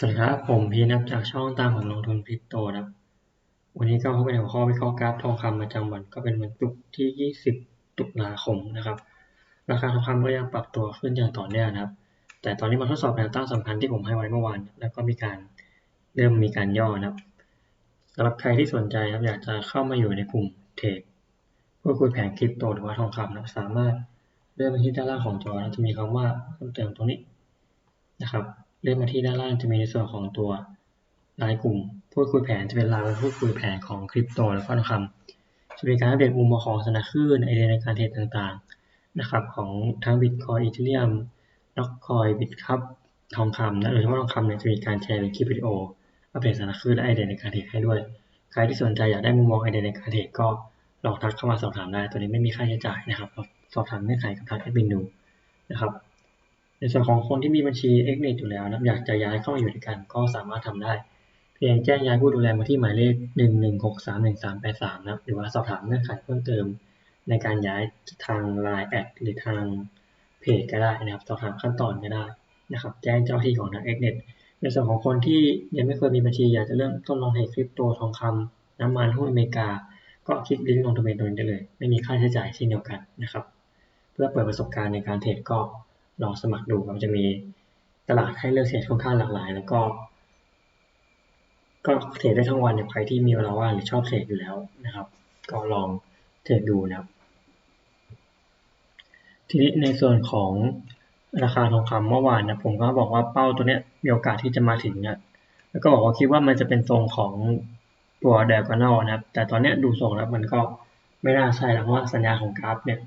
สวัสดีครับ ผมพีนับจากช่องตามผมลงทุนคริปโตนะครับ วันนี้ก็พบกันในหัวข้อวิเคราะห์กราฟทองคำประจำวันก็เป็นวันศุกร์ที่ 20 ตุลาคมนะครับ ราคาทองคำก็ยังปรับตัวขึ้นอย่างต่อเนื่องนะครับ แต่ตอนนี้มาทดสอบแนวต้านสำคัญที่ผมให้ไว้เมื่อวาน แล้วก็มีการเริ่มมีการย่อนะครับสำหรับใครที่สนใจครับอยากจะเข้ามาอยู่ในกลุ่มเทรดพูดคุยแผนคริปโตหรือว่าทองคำนะสามารถเลื่อนไปที่ด้านล่างของจอแล้วจะมีคำว่าเพิ่มเติมตรงนี้นะครับ เลื่อนมาที่ด้านล่างจะมีในส่วนของตัวรายกลุ่มพูดคุยแผนจะเป็นรายพูดคุยแผนของคริปโตและทองคำจะมีการอัปเดตมุมมองของธนาคารไอเดียในการเทรดต่างๆนะครับของทั้งบิตคอยอีเทเรียมล็อกคอยบิตคัพทองคำนะโดยเฉพาะทองคำเนี่ยจะมีการแชร์เป็นคลิปวิดีโออัปเดตธนาคารและไอเดียในการเทรดให้ด้วย ใครที่สนใจอยากได้มุมมองไอเดียในการเทรดก็ลองทักเข้ามาสอบถามได้ ตัวนี้ไม่มีค่าใช้จ่ายนะครับ สอบถามเงื่อนไขกับทางแอดมินดูนะครับ ในส่วนของคนที่มีบัญชี x n e t อยู่แล้วนะอยากจะย้ายเข้ามาอยู่ด้วยกันก็สามารถทำได้ เพียงแจ้งย้ายผู้ดูแลมาที่หมายเลข 1163183นะหรือว่าสอบถามเงื่อนไขเพิ่มเติม ในการย้ายทาง Line แอดหรือทางเพจก็ได้นะครับสอบถามขั้นตอนก็ได้นะครับแจ้งเจ้าที่ของทาง x n e t ในส่วนของคนที่ยังไม่เคยมีบัญชีอยากจะเริ่มต้นลองเทรดคริปโตทองคำน้ำมันหุ้นอเมริกา ก็คลิกลิงก์ลงทะเบียนตรงนี้ได้เลย ไม่มีค่าใช้จ่ายเช่นเดียวกันนะครับ เพื่อเปิดประสบการณ์ในการเทรดก็ ลองสมัครดูมันจะมีตลาดให้เลือกเทรดค่อนข้างหลากหลาย แล้วก็ ก็เทรดได้ทั้งวันเนี่ยใครที่มีเวลาว่างหรือชอบเทรดอยู่แล้วนะครับ ก็ลองเทรดดูนะครับ ทีนี้ในส่วนของราคาทองคำเมื่อวานนะผมก็บอกว่าเป้าตัวเนี้ยมีโอกาสที่จะมาถึงนะแล้วก็บอกว่าคิดว่ามันจะเป็นทรงของตัวเดลกานอนะครับ แต่ตอนเนี้ยดูทรงแล้วมันก็ไม่น่าใช่แล้วเพราะว่าสัญญาของกราฟเนี่ย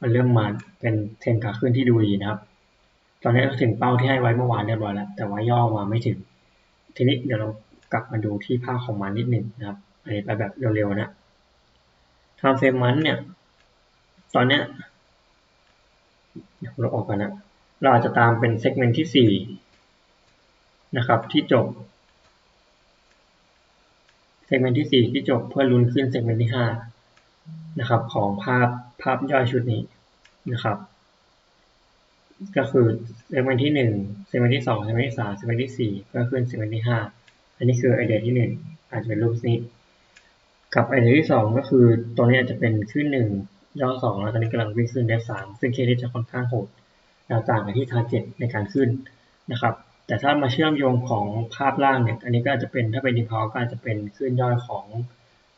มันเริ่มมาเป็นเทรนขาขึ้นที่ดูดีนะครับ ตอนนี้ก็ถึงเป้าที่ให้ไว้เมื่อวานเรียบร้อยแล้ว แต่ว่าย่อมาไม่ถึง ทีนี้เดี๋ยวเรากลับมาดูที่ภาพของมันนิดหนึ่งนะครับอันนี้ไปแบบเร็วๆนะทำเฟรมมันเนี่ย ตอนเนี้ยเราออกกันนะ เราอาจจะตามเป็นเซกเมนต์ที่สี่นะครับ ที่จบ เซกเมนต์ที่สี่ที่จบเพื่อลุ้นขึ้นเซกเมนต์ที่ห้านะครับ ของภาพภาพย่อยชุดนี้ นะครับ ก็คือเซกเมนต์ที่หนึ่งเซกเมนต์ที่สองเซกเมนต์ที่สามเซกเมนต์ที่สี่เพื่อขึ้นเซกเมนต์ที่ห้าอันนี้คือไอเดียที่หนึ่งอาจจะเป็นรูปนี้ กับไอเดียที่สองก็คือตัวนี้อาจจะเป็นขึ้นหนึ่งย่อสองแล้วตอนนี้กำลังวิ่งขึ้นได้สามซึ่งเคสจะค่อนข้างโหดแนวต่างกับที่ทาร์เก็ตในการขึ้นนะครับ แต่ถ้ามาเชื่อมโยงของภาพล่างเนี่ย อันนี้ก็อาจจะเป็นถ้าเป็นดีพาวก็อาจจะเป็นขึ้นย่อยของ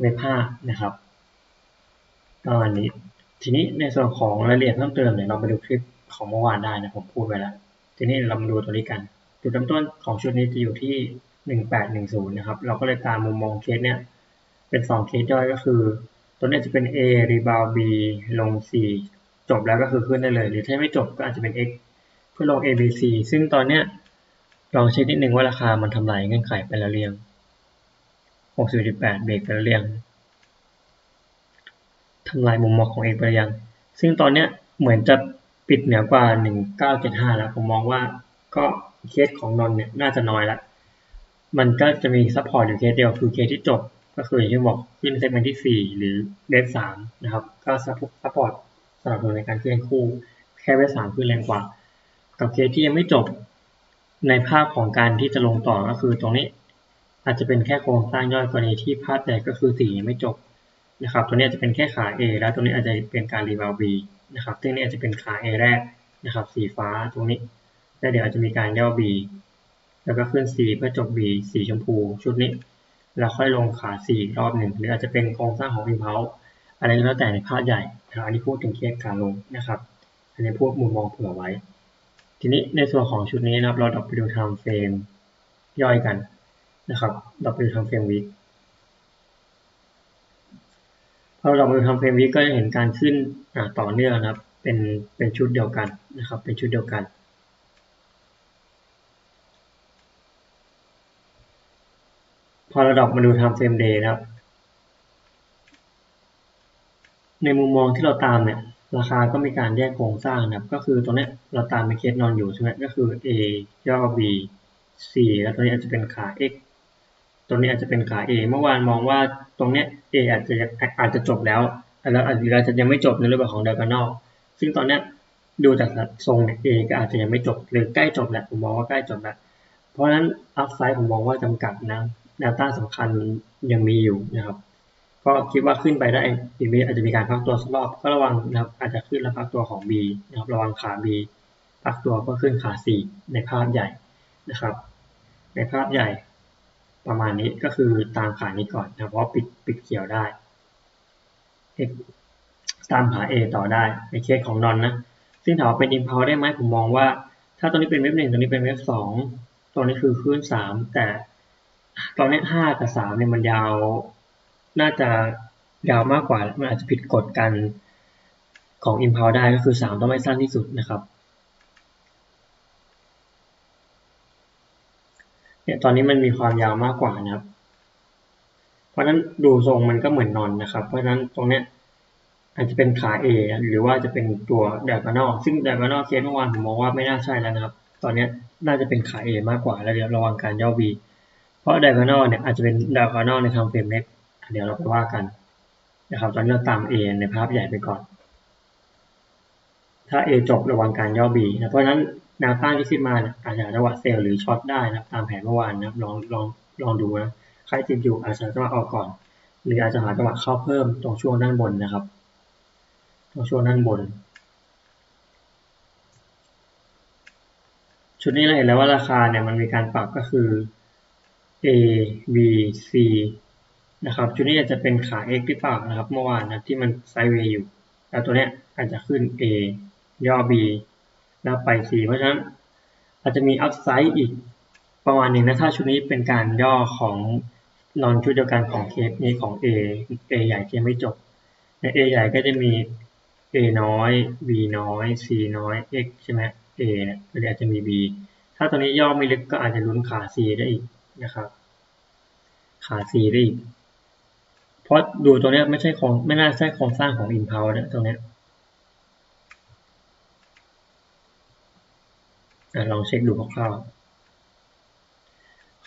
เว็บห้านะครับประมาณนี้ ทีนี้ในส่วนของรายละเอียดเพิ่มเติมเนี่ยเราไปดูคลิปของเมื่อวานได้นะผมพูดไปแล้ว ทีนี้เรามาดูตัวนี้กัน จุดเริ่มต้นของชุดนี้จะอยู่ที่หนึ่งแปดหนึ่งศูนย์นะครับ เราก็เลยตามมุมมองเคสเนี่ย เป็นสองเคสย่อยก็คือ ตัวนี้จะเป็น A rebound B ลง C จบแล้วก็คือขึ้นได้เลย หรือถ้าไม่จบก็อาจจะเป็น X เพื่อลง A B C ซึ่งตอนเนี้ยลองเช็คนิดนึงว่าราคามันทำลายเงื่อนไขไปแล้วเรียงหกสิบแปดเบรกไปแล้วเรียง ทำลายมุมมองของเอกไปยัง ซึ่งตอนเนี้ยเหมือนจะปิดเหนือกว่า 1975 แล้ว ผมมองว่าก็เคสของนนเนี่ยน่าจะน้อยละ มันก็จะมีซัพพอร์ตอยู่เคสเดียวคือเคสที่จบ ก็คืออย่างที่บอกขึ้นเซกเมนต์ที่ 4 หรือเดฟ3นะครับ ก็ซัพพอร์ตสำหรับในการขึ้นคู่ แค่เวฟ3ขึ้นแรงกว่า กับเคสที่ยังไม่จบในภาพของการที่จะลงต่อก็คือตรงนี้ อาจจะเป็นแค่โครงสร้างย่อยกรณีที่ภาพแตกก็คือสียังไม่จบ นะครับตัวนี้จะเป็นแค่ขา A แล้วตัวนี้อาจจะเป็นการรีบาว B นะครับซึ่งนี่อาจจะเป็นขา A แรกนะครับสีฟ้าตรงนี้แล้วเดี๋ยวอาจจะมีการย่อ B แล้วก็ขึ้น C เพื่อจบ B สีชมพู ชุดนี้ แล้วค่อยลงขา C รอบหนึ่งหรืออาจจะเป็นโครงสร้างของอิมเพลอะไรก็แล้วแต่ในภาพใหญ่นะครับอันนี้พูดถึงเคสขาลงนะครับ อันนี้พูดมุมมองเผื่อไว้ ทีนี้ในส่วนของชุดนี้นะครับเราดับไปดูไทม์เฟรมย่อยกันนะครับดับไปดูไทม์เฟรมวิก พอเราไปทำเฟรมวิกก็จะเห็นการขึ้นต่อเนื่องนะครับ เป็นเป็นชุดเดียวกันนะครับ เป็นชุดเดียวกันพอเราดอกมาดูทำเฟรมเดย์นะครับ ในมุมมองที่เราตามเนี่ย ราคาก็มีการแยกโครงสร้างนะครับ ก็คือตรงนี้เราตามเป็นเคสนอนอยู่ใช่ไหมก็คือ A ย่อ B C แล้วตัวนี้อาจจะเป็นขา X ตรงนี้อาจจะเป็นขา A เมื่อวานมองว่าตรงเนี้ย A อาจจะอาจจะจบแล้วแล้วอาจจะยังไม่จบในรูปแบบของ diagonal ซึ่งตอนเนี้ยดูจากทรงเนี่ย A ก็อาจจะยังไม่จบหรือใกล้จบแหละผมมองว่าใกล้จบแล้วเพราะฉะนั้นอัพไซด์ผมมองว่าจำกัดนะแนวต้านสำคัญยังมีอยู่นะครับก็คิดว่าขึ้นไปได้อีกมีอาจจะมีการพักตัวสักรอบก็ระวังนะครับอาจจะขึ้นแล้วพักตัวของ B นะครับระวังขา B พักตัวก็ขึ้นขา C ในภาพใหญ่นะครับ ในภาพใหญ่ ประมาณนี้ก็คือตามขานี้ก่อนนะเพราะปิดปิดเขียวได้ตามขา A ต่อได้ในเคสของนอนนะซึ่งถามว่าเป็นอินพาวได้ไหมผมมองว่า ถ้าตรงนี้เป็นเว็บหนึ่งตรงนี้เป็นเว็บสองตรงนี้คือขึ้นสามแต่ตอนนี้ห้ากับสามเนี่ยมันยาวน่าจะยาวมากกว่ามันอาจจะผิดกฎกันของอินพาวได้ก็คือสามต้องไม่สั้นที่สุดนะครับ เนี่ยตอนนี้มันมีความยาวมากกว่านะครับ เพราะฉะนั้นดูทรงมันก็เหมือนนอนนะครับ เพราะฉะนั้นตรงเนี้ยอาจจะเป็นขา A หรือว่าจะเป็นตัวแดกานอซึ่งแดกานอเคสเมื่อวานผมมองว่าไม่น่าใช่แล้วนะครับ ตอนนี้น่าจะเป็นขา A มากกว่าแล้วเดี๋ยวระวังการย่อ B เพราะไดกานอเนี่ยอาจจะเป็นไดกานอในทางเฟรมเล็กเดี๋ยวเราไปว่ากันนะครับ ตอนนี้เราตาม A ในภาพใหญ่ไปก่อน ถ้า A จบระวังการย่อ B นะเพราะฉะนั้น แนวต้านที่ขึ้นมาอาจจะจังหวะเซลล์หรือช็อตได้นะตามแผนเมื่อวานนะลองลองลองดูนะใครติดอยู่อาจจะจังหวะออกก่อน หรืออาจจะหาจังหวะเข้าเพิ่มตรงช่วงด้านบนนะครับตรงช่วงด้านบน ชุดนี้เราเห็นแล้วว่าราคาเนี่ยมันมีการปรับก็คือ A B C นะครับชุดนี้อาจจะเป็นขา X หรือเปล่านะครับ เมื่อวานนะที่มันไซด์เวย์อยู่ แล้วตัวเนี้ยอาจจะขึ้น A ย่อ B แล้วไป C เพราะฉะนั้นอาจจะมีอัพไซด์อีกประมาณหนึ่งนะถ้าชุดนี้เป็นการย่อของนอนชุดเดียวกันของเคสนี้ของ A A ใหญ่ยังไม่จบใน A ใหญ่ก็จะมี A น้อย B น้อย C น้อย X ใช่ไหม A เนี่ยก็อาจจะมี B ถ้าตัวนี้ย่อไม่ลึกก็อาจจะลุ้นขา C ได้อีกนะครับ ขา C ได้อีก เพราะดูตัวนี้ไม่ใช่ของไม่น่าใช่โครงสร้างของ Impulse นะตรงนี้ ลองเช็คดูคร่าวๆ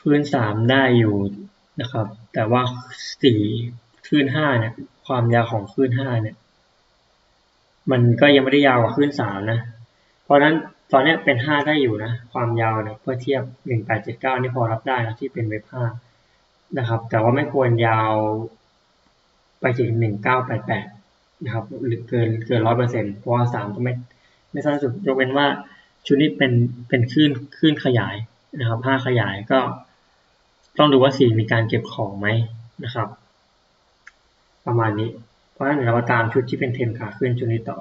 คลื่นสามได้อยู่นะครับ แต่ว่าสี่คลื่นห้าเนี่ย ความยาวของคลื่นห้าเนี่ย มันก็ยังไม่ได้ยาวกว่าคลื่นสามนะ เพราะนั้นตอนนี้เป็นห้าได้อยู่นะ ความยาวเนี่ยเพื่อเทียบหนึ่งแปดเจ็ดเก้านี่พอรับได้นะที่เป็นเว็บห้านะครับ แต่ว่าไม่ควรยาวไปถึงหนึ่งเก้าแปดแปดนะครับ หรือเกินเกินร้อยเปอร์เซ็นต์เพราะว่าสามก็ไม่ไม่สั้นสุดยกเว้นว่า ชุดนี้เป็นเป็นคลื่นคลื่นขยายนะครับผ้าขยายก็ต้องดูว่าสีมีการเก็บของไหมนะครับ ประมาณนี้ เพราะฉะนั้นเราตามชุดที่เป็นเทนขาขึ้นชุดนี้ต่อ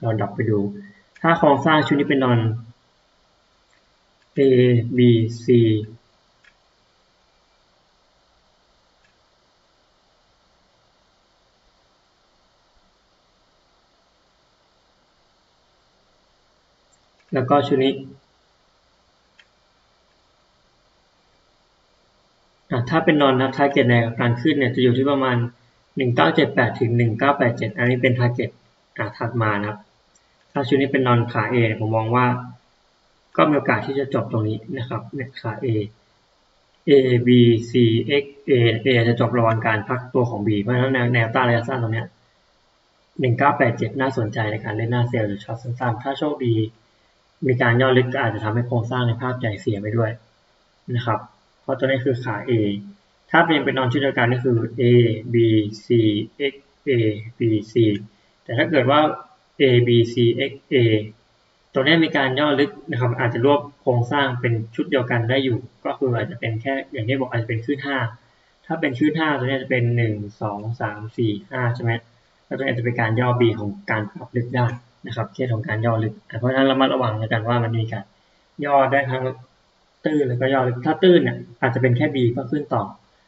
เราดับไปดู ถ้าโครงสร้างชุดนี้เป็นนอน A B C แล้วก็ชุดนี้ถ้าเป็นนอนนะทาร์เก็ตในการขึ้นเนี่ยจะอยู่ที่ประมาณ 1978 ถึง 1987 อันนี้เป็นทาร์เก็ตถัดมานะครับ ถ้าชุดนี้เป็นนอนขาเอผมมองว่า ก็มีโอกาสที่จะจบตรงนี้นะครับเนี่ยขา A A B C X A A จะจบระหว่างการพักตัวของ B เพราะฉะนั้นแนวต้านระยะสั้นตรงนี้1987 น่าสนใจในการเล่นหน้าเซลล์หรือช็อตสั้นๆ ถ้าโชคดี มีการย่อลึกก็อาจจะทำให้โครงสร้างในภาพใหญ่เสียไปด้วยนะครับ เพราะตัวนี้คือขา A ถ้าเป็นเป็นนอนชุดเดียวกันก็คือ A B C X A B C แต่ถ้าเกิดว่า A B C X A ตัวนี้มีการย่อลึกนะครับอาจจะรวบโครงสร้างเป็นชุดเดียวกันได้อยู่ ก็คืออาจจะเป็นแค่อย่างที่บอกอาจจะเป็นขึ้นห้าถ้าเป็นขึ้นห้าตัวนี้จะเป็นหนึ่งสองสามสี่ห้าใช่ไหมแล้วตัวนี้จะเป็นการย่อ B ของการปรับลึกได้ นะครับเคสของการย่อลึก เพราะฉะนั้นเรามาระวังในกันว่ามันมีการย่อได้ทั้งตื้นแล้วก็ย่อลึก ถ้าตื้นเนี่ยอาจจะเป็นแค่ B ก็ขึ้นต่อ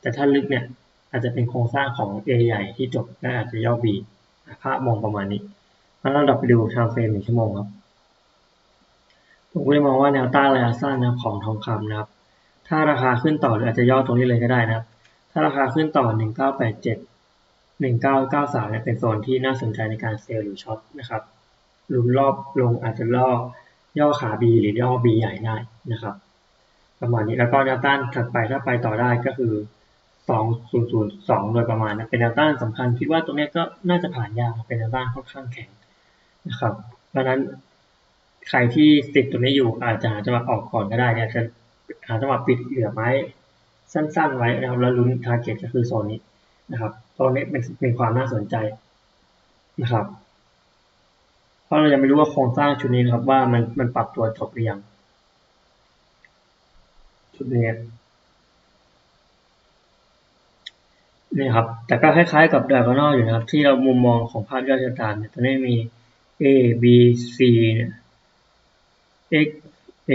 แต่ถ้าลึกเนี่ยอาจจะเป็นโครงสร้างของ A ใหญ่ที่จบและอาจจะย่อ B ภาพมองประมาณนี้แล้วเราดับไปดูทางเฟรมหนึ่งชั่วโมงครับ ผมก็เลยมองว่าแนวต้านระยะสั้นนะของทองคำนะครับ ถ้าราคาขึ้นต่อหรืออาจจะย่อตรงนี้เลยก็ได้นะครับ ถ้าราคาขึ้นต่อ 1987 1993เนี่ยเป็นโซนที่น่าสนใจในการเซลล์หรือช็อตนะครับ ลุ้นรอบลงอาจจะล่อย่อขา B หรือย่อ B ใหญ่ได้นะครับ ประมาณนี้แล้วก็แนวต้านถัดไปถ้าไปต่อได้ก็คือ 2002 โดยประมาณนะเป็นแนวต้านสำคัญคิดว่าตรงนี้ก็น่าจะผ่านยากเป็นแนวต้านค่อนข้างแข็งนะครับ เพราะนั้นใครที่ติดตัวนี้อยู่อาจจะหาจังหวะออกก่อนก็ได้เนี่ยจะหาจังหวะปิดเหลือไม้สั้นๆไว้นะครับแล้วลุ้นทาร์เก็ตก็คือโซนนี้นะครับตรงนี้เป็นเป็นความน่าสนใจนะครับ เพราะเรายังไม่รู้ว่าโครงสร้างชุดนี้นะครับว่ามันมันปรับตัวจบหรือยังชุดนี้นี่ครับ แต่ก็คล้ายๆกับดากอนออยู่นะครับ ที่เรามุมมองของภาพยอดชะตาเนี่ยตอนนี้มี A B C เนี่ย X A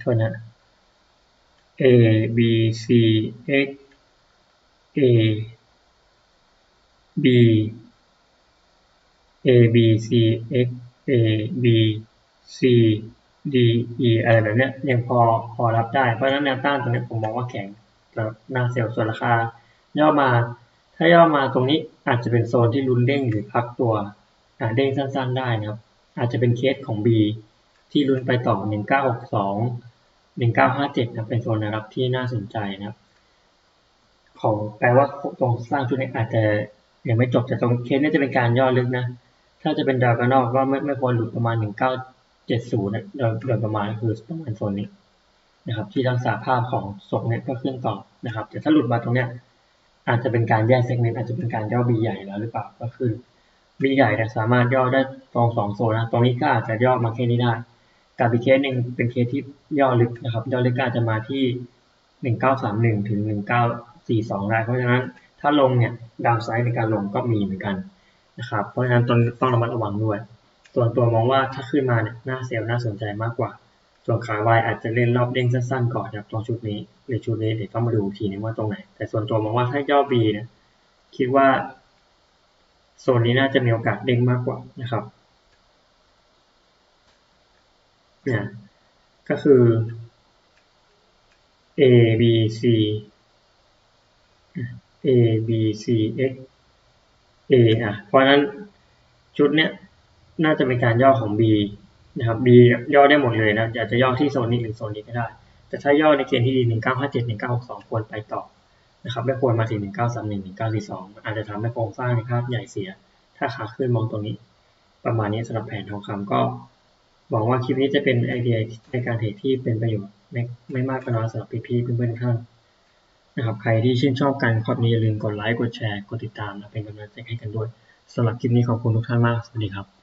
โทษนะ A B C X A B A B C X A B C D E อะไรแบบเนี้ยยังพอพอรับได้ เพราะฉะนั้นแนวต้านตรงนี้ผมมองว่าแข็งสำหรับหน้าเซลล์ส่วนราคา ย่อมาถ้าย่อมาตรงนี้อาจจะเป็นโซนที่ลุ้นเด้งหรือพักตัวเด้งสั้นๆได้นะครับ อาจจะเป็นเคสของ B ที่ลุ้นไปต่อ 1962 1957นะเป็นโซนแนวรับที่น่าสนใจนะครับของแปลว่าตรงสร้างชุดนี้อาจจะยังไม่จบแต่ตรงเคสนี้จะเป็นการย่อลึกนะ ถ้าจะเป็นดาวกานอกก็ไม่ไม่ควรหลุดประมาณ 1970นะโดยโดยประมาณคือประมาณโซนนี้นะครับ ที่รักษาภาพของศกเนี่ยก็ขึ้นต่อนะครับ แต่ถ้าหลุดมาตรงเนี้ยอาจจะเป็นการแยกเซกเมนต์อาจจะเป็นการย่อ B ใหญ่แล้วหรือเปล่าก็คือ B ใหญ่แต่สามารถย่อได้ตรงสองโซนนะตรงนี้ก็อาจจะย่อมาแค่นี้ได้กับอีกเคสหนึ่งเป็นเคสที่ย่อลึกนะครับ ย่อลึกก็อาจจะมาที่หนึ่งเก้าสามหนึ่งถึงหนึ่งเก้าสี่สองได้เพราะฉะนั้นถ้าลงเนี่ยดาวไซด์ในการลงก็มีเหมือนกัน นะครับ เพราะฉะนั้นต้องต้องระมัดระวังด้วย ส่วนตัวมองว่าถ้าขึ้นมาเนี่ยหน้าเซลล์น่าสนใจมากกว่า ส่วนขาวายอาจจะเล่นรอบเด้งสั้นๆก่อนนะครับตรงชุดนี้หรือชุดนี้เดี๋ยวต้องมาดูทีนึงว่าตรงไหน แต่ส่วนตัวมองว่าถ้าย่อ B เนี่ยคิดว่าโซนนี้น่าจะมีโอกาสเด้งมากกว่านะครับเนี่ยก็คือ A B C A B C X A อะเพราะนั้นชุดเนี้ยน่าจะเป็นการย่อของ B นะครับ B ย่อได้หมดเลยนะอยากจะย่อที่โซนนี้หรือโซนนี้ก็ได้ แต่ถ้าย่อในเกณฑ์ที่ดี 1957 1962 ควรไปต่อนะครับไม่ควรมาถึง 1931 1942 อาจจะทำให้โครงสร้างในภาพใหญ่เสีย ถ้าขาขึ้นมองตรงนี้ ประมาณนี้สำหรับแผนทองคำก็หวังว่าคลิปนี้จะเป็นไอเดียในการเทรดที่เป็นประโยชน์ไม่ไม่มากก็น้อยสำหรับพี่ๆเพื่อนๆทุกท่าน นะครับใครที่ชื่นชอบการคอร์ดนี้อย่าลืมกดไลค์กดแชร์กดติดตามและเป็นกำลังใจให้กันด้วยสำหรับคลิปนี้ขอบคุณทุกท่านมาก สวัสดีครับ